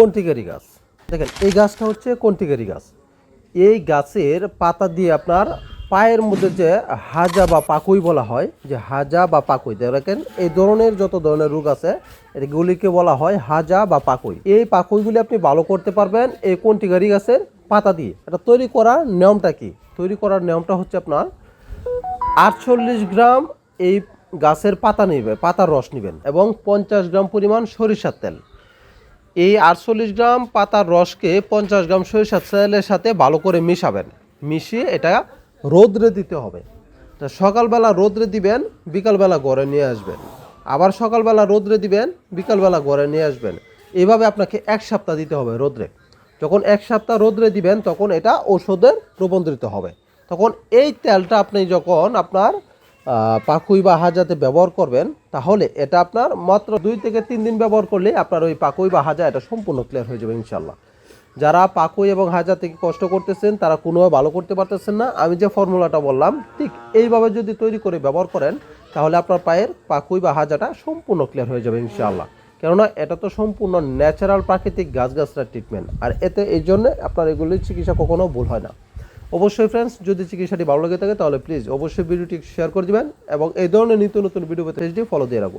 কন্টিকারি গাছ। দেখেন, এই গাছটা হচ্ছে কন্টিকারি গাছ। এই গাছের পাতা দিয়ে আপনার পায়ের মধ্যে যে হাজা বা পাকুই বলা হয়, যে হাজা বা পাকুই, দেখেন এই ধরনের যত ধরনের রোগ আছে এগুলিকে বলা হয় হাজা বা পাকুই। এই পাকুইগুলি আপনি ভালো করতে পারবেন এই কন্টিকারি গাছের পাতা দিয়ে। এটা তৈরি করার নিয়মটা কি? তৈরি করার নিয়মটা হচ্ছে আপনার আটচল্লিশ গ্রাম এই গাছের পাতা নেবেন পাতার রস নেবেন এবং পঞ্চাশ গ্রাম পরিমাণ সরিষার তেল। এই আটচল্লিশ গ্রাম পাতার রসকে পঞ্চাশ গ্রাম সরিষার তেলের সাথে ভালো করে মিশাবেন। মিশিয়ে এটা রোদ্রে দিতে হবে। তা সকালবেলা রোদ্রে দিবেন, বিকালবেলা গড়ে নিয়ে আসবেন। আবার সকালবেলা রোদ্রে দিবেন, বিকালবেলা গড়ে নিয়ে আসবেন। এইভাবে আপনাকে এক সপ্তাহ দিতে হবে রোদ্রে। যখন এক সপ্তাহ রোদ্রে দিবেন, তখন এটা ওষুধের রূপান্তরিত হবে। তখন এই তেলটা আপনি যখন আপনার পাকুই বা হাজাতে ব্যবহার করবেন, তাহলে এটা আপনার মাত্র দুই থেকে তিন দিন ব্যবহার করলে আপনার ওই পাকুই বা হাজা এটা সম্পূর্ণ ক্লিয়ার হয়ে যাবে ইনশাল্লাহ যারা পাকুই এবং হাজা থেকে কষ্ট করতেছেন, তারা কোনোভাবে ভালো করতে পারতেছেন না। আমি যে ফর্মুলাটা বললাম, ঠিক এইভাবে যদি তৈরি করে ব্যবহার করেন, তাহলে আপনার পায়ের পাকুই বা হাজাটা সম্পূর্ণ ক্লিয়ার হয়ে যাবে ইনশাআল্লাহ। কেননা এটা তো সম্পূর্ণ ন্যাচারাল প্রাকৃতিক গাছগাছরার ট্রিটমেন্ট আর এতে এই জন্য আপনার এগুলির চিকিৎসা কখনো ভুল হয় না। অবশ্যই ফ্রেন্ডস যদি চিকিৎসাটি ভালো লেগে থাকে, তাহলে প্লিজ অবশ্যই ভিডিওটি শেয়ার করে দিবেন এবং এই ধরনের নিত্য নতুন ভিডিও পেতে ফলো দিয়ে রাখুন।